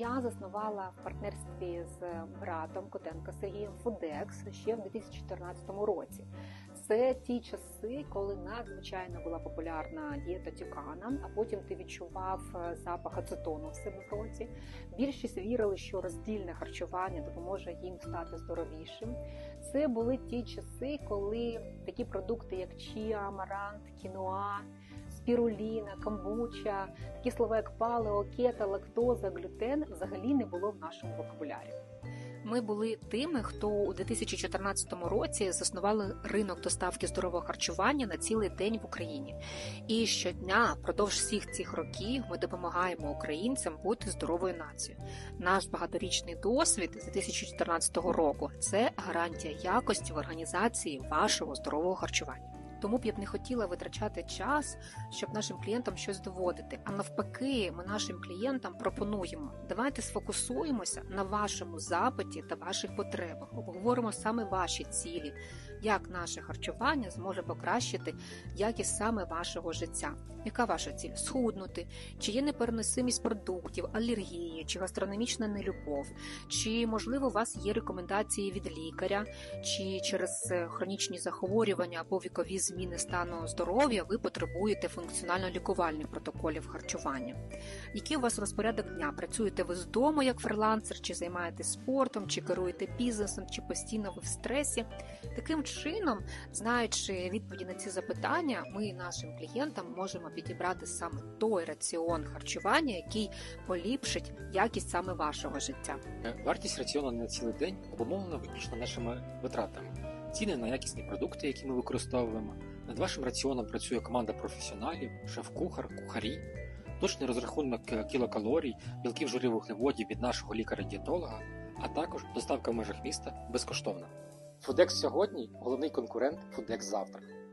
Я заснувала в партнерстві з братом Котенка Сергієм Фудекс ще в 2014 році. Це ті часи, коли надзвичайно була популярна дієта тюкана, а потім ти відчував е, запах ацетону в себе в роті. Більшість вірили, що роздільне харчування допоможе їм стати здоровішим. Це були ті часи, коли такі продукти, як чіа, амарант, кіноа, спіруліна, камбуча, такі слова, як палео, кета, лактоза, глютен, взагалі не було в нашому вокабулярі. Ми були тими, хто у 2014 році заснували ринок доставки здорового харчування на цілий день в Україні. І щодня, впродовж всіх цих років, ми допомагаємо українцям бути здоровою нацією. Наш багаторічний досвід з 2014 року це гарантія якості в організації вашого здорового харчування. Тому б я б не хотіла витрачати час, щоб нашим клієнтам щось доводити. А навпаки, ми нашим клієнтам пропонуємо давайте сфокусуємося на вашому запиті та ваших потребах, обговоримо саме ваші цілі, як наше харчування зможе покращити якість саме вашого життя. Яка ваша ціль? Схуднути, чи є непереносимість продуктів, алергії, чи гастрономічна нелюбов, чи можливо у вас є рекомендації від лікаря, чи через е, хронічні захворювання або вікові зміни стану здоров'я ви потребуєте функціонально-лікувальних протоколів харчування. Який у вас розпорядок дня? Працюєте ви з дому як фрилансер, чи займаєтесь спортом, чи керуєте бізнесом, чи постійно ви в стресі? Таким чином, знаючи відповіді на ці запитання, ми нашим клієнтам можемо підібрати саме той раціон харчування, який поліпшить якість саме вашого життя. Вартість раціону на цілий день обумовлена виключно нашими витратами. Ціни на якісні продукти, які ми використовуємо. Над вашим раціоном працює команда професіоналів, шеф-кухар, кухарі. Точний розрахунок е, кілокалорій, білків жирів вуглеводів від нашого лікаря-дієтолога, а також доставка в межах міста безкоштовна. Фудекс сьогодні головний конкурент Фудекс завтра.